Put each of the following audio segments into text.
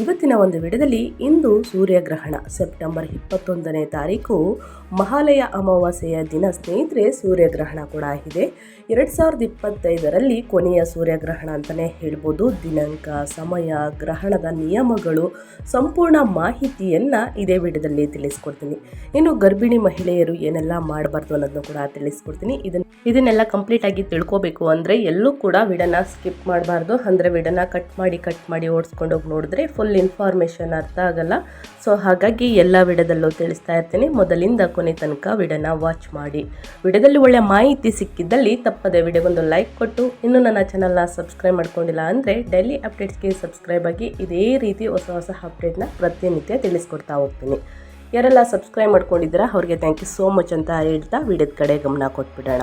ಇವತ್ತಿನ ಒಂದು ವಿಡದಲ್ಲಿ ಇಂದು ಸೂರ್ಯಗ್ರಹಣ, ಸೆಪ್ಟೆಂಬರ್ ಇಪ್ಪತ್ತೊಂದನೇ ತಾರೀಕು, ಮಹಾಲಯ ಅಮಾವಾಸ್ಯೆಯ ದಿನ ಸ್ನೇಹಿತರೆ, ಸೂರ್ಯಗ್ರಹಣ ಕೂಡ ಇದೆ ಎರಡು ಸಾವಿರದ ಇಪ್ಪತ್ತೈದರಲ್ಲಿ ಕೊನೆಯ ಸೂರ್ಯಗ್ರಹಣ ಅಂತಲೇ ಹೇಳ್ಬೋದು. ದಿನಾಂಕ, ಸಮಯ, ಗ್ರಹಣದ ನಿಯಮಗಳು, ಸಂಪೂರ್ಣ ಮಾಹಿತಿಯನ್ನು ಇದೇ ವಿಡದಲ್ಲಿ ತಿಳಿಸ್ಕೊಡ್ತೀನಿ. ಇನ್ನು ಗರ್ಭಿಣಿ ಮಹಿಳೆಯರು ಏನೆಲ್ಲ ಮಾಡಬಾರ್ದು ಅನ್ನೋದನ್ನು ಕೂಡ ತಿಳಿಸ್ಕೊಡ್ತೀನಿ. ಇದನ್ನ ಇದನ್ನೆಲ್ಲ ಕಂಪ್ಲೀಟ್ ಆಗಿ ತಿಳ್ಕೋಬೇಕು ಅಂದರೆ ಎಲ್ಲೂ ಕೂಡ ವಿಡನ ಸ್ಕಿಪ್ ಮಾಡಬಾರ್ದು. ಅಂದರೆ ವಿಡನ ಕಟ್ ಮಾಡಿ ಕಟ್ ಮಾಡಿ ಓಡಿಸ್ಕೊಂಡು ಹೋಗಿ ನೋಡಿದ್ರೆ ಫುಲ್ ಇನ್ಫಾರ್ಮೇಷನ್ ಅರ್ಥ ಆಗಲ್ಲ. ಸೊ ಹಾಗಾಗಿ ಎಲ್ಲ ವಿಡಿಯೋದಲ್ಲೂ ತಿಳಿಸ್ತಾ ಇರ್ತೀನಿ. ಮೊದಲಿಂದ ಕೊನೆ ತನಕ ವಿಡಿಯೋನ ವಾಚ್ ಮಾಡಿ. ವಿಡಿಯೋದಲ್ಲಿ ಒಳ್ಳೆ ಮಾಹಿತಿ ಸಿಕ್ಕಿದ್ದಲ್ಲಿ ತಪ್ಪದೆ ವಿಡಿಯೋಗೊಂದು ಲೈಕ್ ಕೊಟ್ಟು, ಇನ್ನೂ ನನ್ನ ಚಾನಲ್ನ ಸಬ್ಸ್ಕ್ರೈಬ್ ಮಾಡ್ಕೊಂಡಿಲ್ಲ ಅಂದರೆ ಡೈಲಿ ಅಪ್ಡೇಟ್ಸ್ಗೆ ಸಬ್ಸ್ಕ್ರೈಬ್ ಆಗಿ ಇದೇ ರೀತಿ ಹೊಸ ಹೊಸ ಅಪ್ಡೇಟ್ನ ಪ್ರತಿನಿತ್ಯ ತಿಳಿಸ್ಕೊಡ್ತಾ ಹೋಗ್ತೀನಿ. ಯಾರೆಲ್ಲ ಸಬ್ಸ್ಕ್ರೈಬ್ ಮಾಡ್ಕೊಂಡಿದ್ದೀರಾ, ಅವ್ರಿಗೆ ಥ್ಯಾಂಕ್ ಯು ಸೋ ಮಚ್ ಅಂತ ಹೇಳ್ತಾ ವಿಡಿಯೋದ ಕಡೆ ಗಮನ ಕೊಟ್ಬಿಡೋಣ.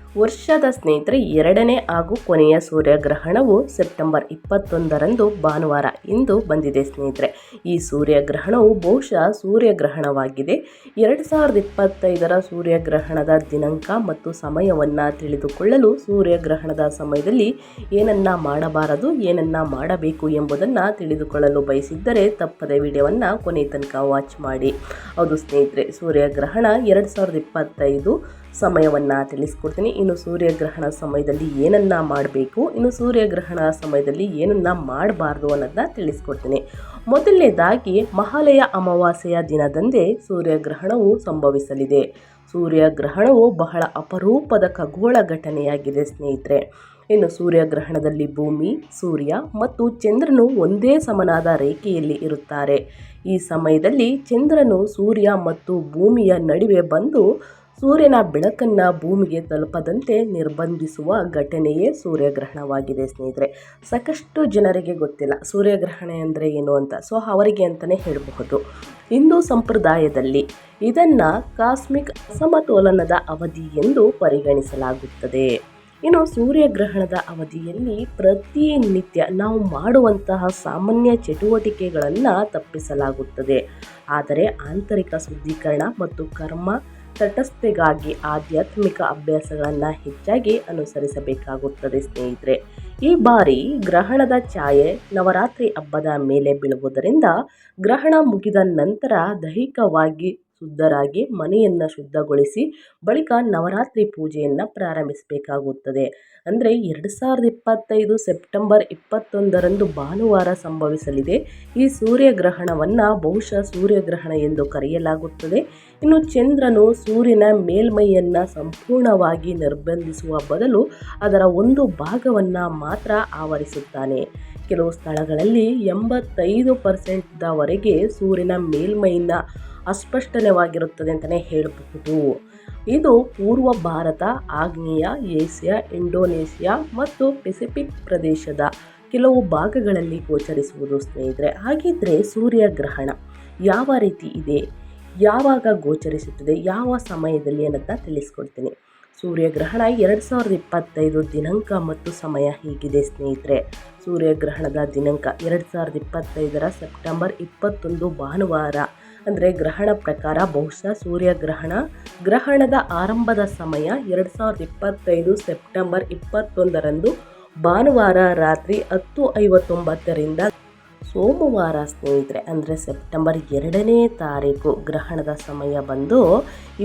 ವರ್ಷದ ಸ್ನೇಹಿತರೆ, ಎರಡನೇ ಹಾಗೂ ಕೊನೆಯ ಸೂರ್ಯಗ್ರಹಣವು ಸೆಪ್ಟೆಂಬರ್ ಇಪ್ಪತ್ತೊಂದರಂದು ಭಾನುವಾರ ಇಂದು ಬಂದಿದೆ ಸ್ನೇಹಿತರೆ. ಈ ಸೂರ್ಯಗ್ರಹಣವು ಬಹುಶಃ ಸೂರ್ಯಗ್ರಹಣವಾಗಿದೆ. ಎರಡು ಸಾವಿರದ ಇಪ್ಪತ್ತೈದರ ಸೂರ್ಯಗ್ರಹಣದ ದಿನಾಂಕ ಮತ್ತು ಸಮಯವನ್ನು ತಿಳಿದುಕೊಳ್ಳಲು ಸೂರ್ಯಗ್ರಹಣದ ಸಮಯದಲ್ಲಿ ಏನನ್ನ ಮಾಡಬಾರದು, ಏನನ್ನ ಮಾಡಬೇಕು ಎಂಬುದನ್ನು ತಿಳಿದುಕೊಳ್ಳಲು ಬಯಸಿದ್ದರೆ ತಪ್ಪದೆ ವಿಡಿಯೋವನ್ನು ಕೊನೆ ತನಕ ವಾಚ್ ಮಾಡಿ. ಹೌದು ಸ್ನೇಹಿತರೆ, ಸೂರ್ಯಗ್ರಹಣ ಎರಡು ಸಾವಿರದ ಇಪ್ಪತ್ತೈದು ಸಮಯವನ್ನು ತಿಳಿಸ್ಕೊಡ್ತೀನಿ. ಇನ್ನು ಸೂರ್ಯಗ್ರಹಣ ಸಮಯದಲ್ಲಿ ಏನನ್ನ ಮಾಡಬೇಕು, ಇನ್ನು ಸೂರ್ಯಗ್ರಹಣ ಸಮಯದಲ್ಲಿ ಏನನ್ನ ಮಾಡಬಾರ್ದು ಅನ್ನೋದನ್ನ ತಿಳಿಸ್ಕೊಡ್ತೀನಿ. ಮೊದಲನೇದಾಗಿ ಮಹಾಲಯ ಅಮಾವಾಸ್ಯೆಯ ದಿನದಂದೇ ಸೂರ್ಯಗ್ರಹಣವು ಸಂಭವಿಸಲಿದೆ. ಸೂರ್ಯಗ್ರಹಣವು ಬಹಳ ಅಪರೂಪದ ಖಗೋಳ ಘಟನೆಯಾಗಿದೆ ಸ್ನೇಹಿತರೆ. ಇನ್ನು ಸೂರ್ಯಗ್ರಹಣದಲ್ಲಿ ಭೂಮಿ, ಸೂರ್ಯ ಮತ್ತು ಚಂದ್ರನು ಒಂದೇ ಸಮನಾದ ರೇಖೆಯಲ್ಲಿ ಇರುತ್ತಾರೆ. ಈ ಸಮಯದಲ್ಲಿ ಚಂದ್ರನು ಸೂರ್ಯ ಮತ್ತು ಭೂಮಿಯ ನಡುವೆ ಬಂದು ಸೂರ್ಯನ ಬೆಳಕನ್ನು ಭೂಮಿಗೆ ತಲುಪದಂತೆ ನಿರ್ಬಂಧಿಸುವ ಘಟನೆಯೇ ಸೂರ್ಯಗ್ರಹಣವಾಗಿದೆ ಸ್ನೇಹಿತರೆ. ಸಾಕಷ್ಟು ಜನರಿಗೆ ಗೊತ್ತಿಲ್ಲ ಸೂರ್ಯಗ್ರಹಣ ಅಂದರೆ ಏನು ಅಂತ. ಸೊ, ಅವರಿಗೆ ಅಂತಲೇ ಹೇಳಬಹುದು. ಹಿಂದೂ ಸಂಪ್ರದಾಯದಲ್ಲಿ ಇದನ್ನು ಕಾಸ್ಮಿಕ್ ಅಸಮತೋಲನದ ಅವಧಿ ಎಂದು ಪರಿಗಣಿಸಲಾಗುತ್ತದೆ. ಇನ್ನು ಸೂರ್ಯಗ್ರಹಣದ ಅವಧಿಯಲ್ಲಿ ಪ್ರತಿನಿತ್ಯ ನಾವು ಮಾಡುವಂತಹ ಸಾಮಾನ್ಯ ಚಟುವಟಿಕೆಗಳನ್ನು ತಪ್ಪಿಸಲಾಗುತ್ತದೆ. ಆದರೆ ಆಂತರಿಕ ಶುದ್ಧೀಕರಣ ಮತ್ತು ಕರ್ಮ ತಟಸ್ಥೆಗಾಗಿ ಆಧ್ಯಾತ್ಮಿಕ ಅಭ್ಯಾಸಗಳನ್ನು ಹೆಚ್ಚಾಗಿ ಅನುಸರಿಸಬೇಕಾಗುತ್ತದೆ, ಸ್ನೇಹಿತರೆ. ಈ ಬಾರಿ ಗ್ರಹಣದ ಛಾಯೆ ನವರಾತ್ರಿ ಹಬ್ಬದ ಮೇಲೆ ಬೀಳುವುದರಿಂದ ಗ್ರಹಣ ಮುಗಿದ ನಂತರ ದೈಹಿಕವಾಗಿ ಶುದ್ಧರಾಗಿ ಮನೆಯನ್ನು ಶುದ್ಧಗೊಳಿಸಿ ಬಳಿಕ ನವರಾತ್ರಿ ಪೂಜೆಯನ್ನು ಪ್ರಾರಂಭಿಸಬೇಕಾಗುತ್ತದೆ. ಅಂದರೆ ಎರಡು ಸಾವಿರದ ಇಪ್ಪತ್ತೈದು ಸೆಪ್ಟೆಂಬರ್ ಇಪ್ಪತ್ತೊಂದರಂದು ಭಾನುವಾರ ಸಂಭವಿಸಲಿದೆ. ಈ ಸೂರ್ಯಗ್ರಹಣವನ್ನು ಬಹುಶಃ ಸೂರ್ಯಗ್ರಹಣ ಎಂದು ಕರೆಯಲಾಗುತ್ತದೆ. ಇನ್ನು ಚಂದ್ರನು ಸೂರ್ಯನ ಮೇಲ್ಮೈಯನ್ನು ಸಂಪೂರ್ಣವಾಗಿ ನಿರ್ಬಂಧಿಸುವ ಬದಲು ಅದರ ಒಂದು ಭಾಗವನ್ನು ಮಾತ್ರ ಆವರಿಸುತ್ತಾನೆ. ಕೆಲವು ಸ್ಥಳಗಳಲ್ಲಿ ಎಂಬತ್ತೈದು ಪರ್ಸೆಂಟ್ದವರೆಗೆ ಸೂರ್ಯನ ಮೇಲ್ಮೈನ ಅಸ್ಪಷ್ಟವಾಗಿರುತ್ತದೆ ಅಂತಲೇ ಹೇಳಬಹುದು. ಇದು ಪೂರ್ವ ಭಾರತ, ಆಗ್ನೇಯ, ಏಷ್ಯಾ, ಇಂಡೋನೇಷ್ಯಾ ಮತ್ತು ಪೆಸಿಫಿಕ್ ಪ್ರದೇಶದ ಕೆಲವು ಭಾಗಗಳಲ್ಲಿ ಗೋಚರಿಸುವುದು ಸ್ನೇಹಿತರೆ. ಹಾಗಿದ್ದರೆ ಸೂರ್ಯಗ್ರಹಣ ಯಾವ ರೀತಿ ಇದೆ? ಯಾವಾಗ ಗೋಚರಿಸುತ್ತದೆ? ಯಾವ ಸಮಯದಲ್ಲಿ ಅನ್ನೋದನ್ನ ತಿಳಿಸ್ಕೊಡ್ತೀನಿ. ಸೂರ್ಯಗ್ರಹಣ ಎರಡು ಸಾವಿರದ ಇಪ್ಪತ್ತೈದು ದಿನಾಂಕ ಮತ್ತು ಸಮಯ ಹೀಗಿದೆ ಸ್ನೇಹಿತರೆ. ಸೂರ್ಯಗ್ರಹಣದ ದಿನಾಂಕ ಎರಡು ಸಾವಿರದ ಇಪ್ಪತ್ತೈದರ ಸೆಪ್ಟೆಂಬರ್ ಇಪ್ಪತ್ತೊಂದು ಭಾನುವಾರ. ಅಂದರೆ ಗ್ರಹಣ ಪ್ರಕಾರ ಬಹುಶಃ ಸೂರ್ಯಗ್ರಹಣ. ಗ್ರಹಣದ ಆರಂಭದ ಸಮಯ ಎರಡು ಸಾವಿರದ ಇಪ್ಪತ್ತೈದು ಸೆಪ್ಟೆಂಬರ್ ಇಪ್ಪತ್ತೊಂದರಂದು ಭಾನುವಾರ ರಾತ್ರಿ ಹತ್ತು ಐವತ್ತೊಂಬತ್ತರಿಂದ ಸೋಮವಾರ ಸ್ನೇಹಿತರೆ, ಅಂದರೆ ಸೆಪ್ಟೆಂಬರ್ ಎರಡನೇ ತಾರೀಕು ಗ್ರಹಣದ ಸಮಯ ಬಂದು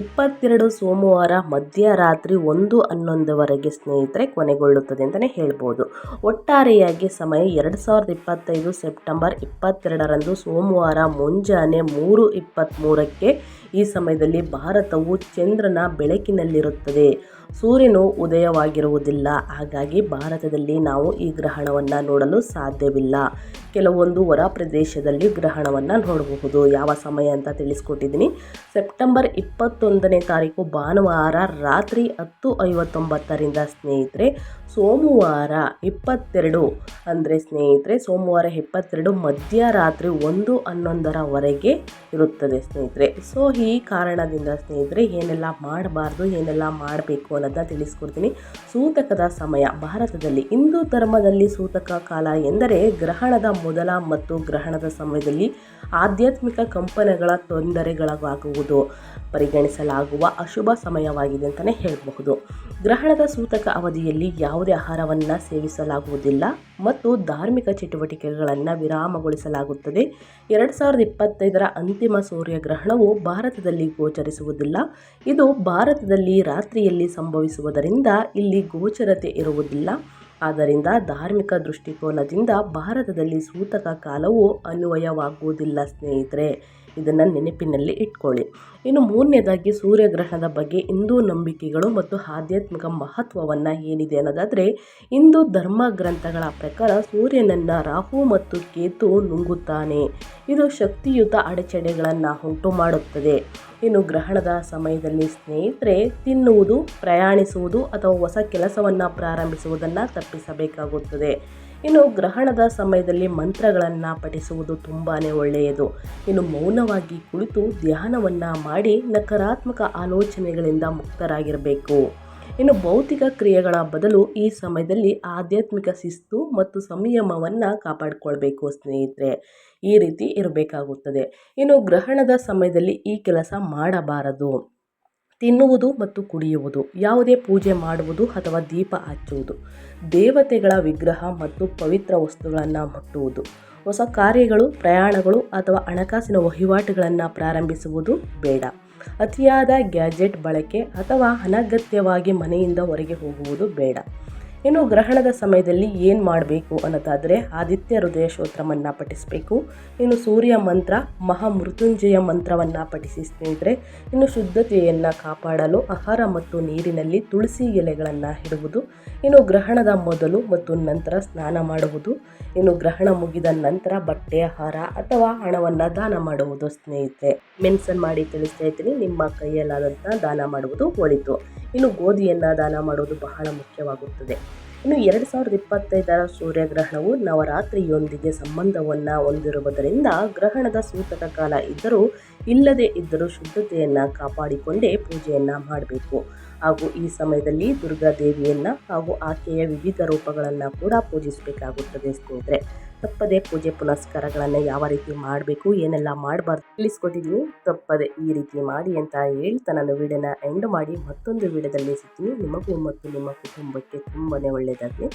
ಇಪ್ಪತ್ತೆರಡು ಸೋಮವಾರ ಮಧ್ಯರಾತ್ರಿ ಒಂದು ಹನ್ನೊಂದುವರೆಗೆ ಸ್ನೇಹಿತರೆ ಕೊನೆಗೊಳ್ಳುತ್ತದೆ ಅಂತಲೇ ಹೇಳ್ಬೋದು. ಒಟ್ಟಾರೆಯಾಗಿ ಸಮಯ ಎರಡು ಸಾವಿರದ ಇಪ್ಪತ್ತೈದು ಸೆಪ್ಟೆಂಬರ್ ಇಪ್ಪತ್ತೆರಡರಂದು ಸೋಮವಾರ ಮುಂಜಾನೆ ಮೂರು ಇಪ್ಪತ್ತ್ಮೂರಕ್ಕೆ ಈ ಸಮಯದಲ್ಲಿ ಭಾರತವು ಚಂದ್ರನ ಬೆಳಕಿನಲ್ಲಿರುತ್ತದೆ. ಸೂರ್ಯನು ಉದಯವಾಗಿರುವುದಿಲ್ಲ, ಹಾಗಾಗಿ ಭಾರತದಲ್ಲಿ ನಾವು ಈ ಗ್ರಹಣವನ್ನು ನೋಡಲು ಸಾಧ್ಯವಿಲ್ಲ. ಕೆಲವೊಂದು ಹೊರ ಪ್ರದೇಶದಲ್ಲಿ ಗ್ರಹಣವನ್ನು ನೋಡಬಹುದು. ಯಾವ ಸಮಯ ಅಂತ ತಿಳಿಸ್ಕೊಟ್ಟಿದ್ದೀನಿ. ಸೆಪ್ಟೆಂಬರ್ ಇಪ್ಪತ್ತೊಂದನೇ ತಾರೀಕು ಭಾನುವಾರ ರಾತ್ರಿ ಹತ್ತು ಐವತ್ತೊಂಬತ್ತರಿಂದ ಸ್ನೇಹಿತರೆ ಸೋಮವಾರ ಇಪ್ಪತ್ತೆರಡು ಅಂದರೆ ಸ್ನೇಹಿತರೆ, ಸೋಮವಾರ ಇಪ್ಪತ್ತೆರಡು ಮಧ್ಯರಾತ್ರಿ ಒಂದು ಹನ್ನೊಂದರವರೆಗೆ ಇರುತ್ತದೆ ಸ್ನೇಹಿತರೆ. ಸೊ ಈ ಕಾರಣದಿಂದ ಸ್ನೇಹಿತರೆ, ಏನೆಲ್ಲ ಮಾಡಬಾರ್ದು, ಏನೆಲ್ಲ ಮಾಡಬೇಕು ಅನ್ನೋದನ್ನ ತಿಳಿಸ್ಕೊಡ್ತೀನಿ. ಸೂತಕದ ಸಮಯ, ಭಾರತದಲ್ಲಿ ಹಿಂದೂ ಧರ್ಮದಲ್ಲಿ ಸೂತಕ ಕಾಲ ಎಂದರೆ ಗ್ರಹಣದ ಮೊದಲ ಮತ್ತು ಗ್ರಹಣದ ಸಮಯದಲ್ಲಿ ಆಧ್ಯಾತ್ಮಿಕ ಕಂಪನಗಳ ತೊಂದರೆಗಳಾಗುವುದು ಪರಿಗಣಿಸಲಾಗುವ ಅಶುಭ ಸಮಯವಾಗಿದೆ ಅಂತಲೇ ಹೇಳಬಹುದು. ಗ್ರಹಣದ ಸೂತಕ ಅವಧಿಯಲ್ಲಿ ಯಾವುದೇ ಆಹಾರವನ್ನು ಸೇವಿಸಲಾಗುವುದಿಲ್ಲ ಮತ್ತು ಧಾರ್ಮಿಕ ಚಟುವಟಿಕೆಗಳನ್ನು ವಿರಾಮಗೊಳಿಸಲಾಗುತ್ತದೆ. ಎರಡು ಸಾವಿರದ ಇಪ್ಪತ್ತೈದರ ಅಂತಿಮ ಸೂರ್ಯಗ್ರಹಣವು ಭಾರತದಲ್ಲಿ ಗೋಚರಿಸುವುದಿಲ್ಲ. ಇದು ಭಾರತದಲ್ಲಿ ರಾತ್ರಿಯಲ್ಲಿ ಸಂಭವಿಸುವುದರಿಂದ ಇಲ್ಲಿ ಗೋಚರತೆ ಇರುವುದಿಲ್ಲ. ಆದ್ದರಿಂದ ಧಾರ್ಮಿಕ ದೃಷ್ಟಿಕೋನದಿಂದ ಭಾರತದಲ್ಲಿ ಸೂತಕ ಕಾಲವು ಅನ್ವಯವಾಗುವುದಿಲ್ಲ ಸ್ನೇಹಿತರೆ. ಇದನ್ನು ನೆನಪಿನಲ್ಲಿ ಇಟ್ಕೊಳ್ಳಿ. ಇನ್ನು ಮೂರನೇದಾಗಿ ಸೂರ್ಯಗ್ರಹಣದ ಬಗ್ಗೆ ಹಿಂದೂ ನಂಬಿಕೆಗಳು ಮತ್ತು ಆಧ್ಯಾತ್ಮಿಕ ಮಹತ್ವವನ್ನು ಏನಿದೆ ಅನ್ನೋದಾದರೆ, ಹಿಂದೂ ಧರ್ಮ ಗ್ರಂಥಗಳ ಪ್ರಕಾರ ಸೂರ್ಯನನ್ನು ರಾಹು ಮತ್ತು ಕೇತು ನುಂಗುತ್ತಾನೆ. ಇದು ಶಕ್ತಿಯುತ ಅಡಚಣೆಗಳನ್ನು ಉಂಟು ಮಾಡುತ್ತದೆ. ಇನ್ನು ಗ್ರಹಣದ ಸಮಯದಲ್ಲಿ ಸ್ನೇಹಿತರೆ, ತಿನ್ನುವುದು, ಪ್ರಯಾಣಿಸುವುದು ಅಥವಾ ಹೊಸ ಕೆಲಸವನ್ನು ಪ್ರಾರಂಭಿಸುವುದನ್ನು ತಪ್ಪಿಸಬೇಕಾಗುತ್ತದೆ. ಇನ್ನು ಗ್ರಹಣದ ಸಮಯದಲ್ಲಿ ಮಂತ್ರಗಳನ್ನು ಪಠಿಸುವುದು ತುಂಬಾ ಒಳ್ಳೆಯದು. ಇನ್ನು ಮೌನವಾಗಿ ಕುಳಿತು ಧ್ಯಾನವನ್ನು ಮಾಡಿ ನಕಾರಾತ್ಮಕ ಆಲೋಚನೆಗಳಿಂದ ಮುಕ್ತರಾಗಿರಬೇಕು. ಇನ್ನು ಭೌತಿಕ ಕ್ರಿಯೆಗಳ ಬದಲು ಈ ಸಮಯದಲ್ಲಿ ಆಧ್ಯಾತ್ಮಿಕ ಶಿಸ್ತು ಮತ್ತು ಸಂಯಮವನ್ನು ಕಾಪಾಡಿಕೊಳ್ಬೇಕು ಸ್ನೇಹಿತರೆ. ಈ ರೀತಿ ಇರಬೇಕಾಗುತ್ತದೆ. ಇನ್ನು ಗ್ರಹಣದ ಸಮಯದಲ್ಲಿ ಈ ಕೆಲಸ ಮಾಡಬಾರದು. ತಿನ್ನುವುದು ಮತ್ತು ಕುಡಿಯುವುದು, ಯಾವುದೇ ಪೂಜೆ ಮಾಡುವುದು ಅಥವಾ ದೀಪ ಹಚ್ಚುವುದು, ದೇವತೆಗಳ ವಿಗ್ರಹ ಮತ್ತು ಪವಿತ್ರ ವಸ್ತುಗಳನ್ನು ಮುಟ್ಟುವುದು, ಹೊಸ ಕಾರ್ಯಗಳು, ಪ್ರಯಾಣಗಳು ಅಥವಾ ಹಣಕಾಸಿನ ವಹಿವಾಟುಗಳನ್ನು ಪ್ರಾರಂಭಿಸುವುದು ಬೇಡ. ಅತಿಯಾದ ಗ್ಯಾಜೆಟ್ ಬಳಕೆ ಅಥವಾ ಅನಗತ್ಯವಾಗಿ ಮನೆಯಿಂದ ಹೊರಗೆ ಹೋಗುವುದು ಬೇಡ. ಇನ್ನು ಗ್ರಹಣದ ಸಮಯದಲ್ಲಿ ಏನು ಮಾಡಬೇಕು ಅನ್ನೋದಾದರೆ ಆದಿತ್ಯ ಹೃದಯ ಸ್ತೋತ್ರವನ್ನು ಪಠಿಸಬೇಕು. ಇನ್ನು ಸೂರ್ಯ ಮಂತ್ರ, ಮಹಾಮೃತ್ಯುಂಜಯ ಮಂತ್ರವನ್ನು ಪಠಿಸಿ ಸ್ನೇಹಿತರೆ, ಇನ್ನು ಶುದ್ಧತೆಯನ್ನು ಕಾಪಾಡಲು ಆಹಾರ ಮತ್ತು ನೀರಿನಲ್ಲಿ ತುಳಸಿ ಎಲೆಗಳನ್ನು ಇಡುವುದು, ಇನ್ನು ಗ್ರಹಣದ ಮೊದಲು ಮತ್ತು ನಂತರ ಸ್ನಾನ ಮಾಡುವುದು, ಇನ್ನು ಗ್ರಹಣ ಮುಗಿದ ನಂತರ ಬಟ್ಟೆ, ಆಹಾರ ಅಥವಾ ಹಣವನ್ನು ದಾನ ಮಾಡುವುದು ಸ್ನೇಹಿತರೆ. ಮೆನ್ಷನ್ ಮಾಡಿ ತಿಳಿಸ್ತಾ ಇದ್ದೀನಿ, ನಿಮ್ಮ ಕೈಯಲ್ಲಾದಂಥ ದಾನ ಮಾಡುವುದು ಒಳಿತು. ಇನ್ನು ಗೋಧಿಯನ್ನು ದಾನ ಮಾಡುವುದು ಬಹಳ ಮುಖ್ಯವಾಗುತ್ತದೆ. ಇನ್ನು ಎರಡು ಸಾವಿರದ ಇಪ್ಪತ್ತೈದರ ಸೂರ್ಯಗ್ರಹಣವು ನವರಾತ್ರಿಯೊಂದಿಗೆ ಸಂಬಂಧವನ್ನು ಹೊಂದಿರುವುದರಿಂದ ಗ್ರಹಣದ ಸೂತಕ ಕಾಲ ಇದ್ದರೂ ಇಲ್ಲದೇ ಇದ್ದರೂ ಶುದ್ಧತೆಯನ್ನು ಕಾಪಾಡಿಕೊಂಡೇ ಪೂಜೆಯನ್ನು ಮಾಡಬೇಕು. ಹಾಗೂ ಈ ಸಮಯದಲ್ಲಿ ದುರ್ಗಾದೇವಿಯನ್ನು ಹಾಗೂ ಆಕೆಯ ವಿವಿಧ ರೂಪಗಳನ್ನು ಕೂಡ ಪೂಜಿಸಬೇಕಾಗುತ್ತದೆ ಸ್ನೇಹಿತರೆ. ತಪ್ಪದೆ ಪೂಜೆ ಪುನಸ್ಕಾರಗಳನ್ನು ಯಾವ ರೀತಿ ಮಾಡಬೇಕು, ಏನೆಲ್ಲ ಮಾಡಬಾರ್ದು ತಿಳಿಸ್ಕೊಟ್ಟಿದ್ದೀನಿ ತಪ್ಪದೆ ಈ ರೀತಿ ಮಾಡಿ ಅಂತ ಹೇಳ್ತಾ ನಾನು ವಿಡಿಯೋನ ಎಂಡ್ ಮಾಡಿ. ಮತ್ತೊಂದು ವಿಡಿಯೋದಲ್ಲಿ ಸಿಗ್ತೀನಿ. ನಿಮಗೂ ಮತ್ತು ನಿಮ್ಮ ಕುಟುಂಬಕ್ಕೆ ತುಂಬಾ ಒಳ್ಳೆಯದಾಗಲಿ.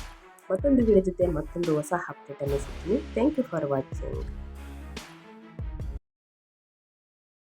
ಮತ್ತೊಂದು ವಿಡಿಯೋ ಜೊತೆ ಮತ್ತೊಂದು ಹೊಸ ಅಪ್ಡೇಟನ್ನು ಸಿಗ್ತೀನಿ. Thank you for watching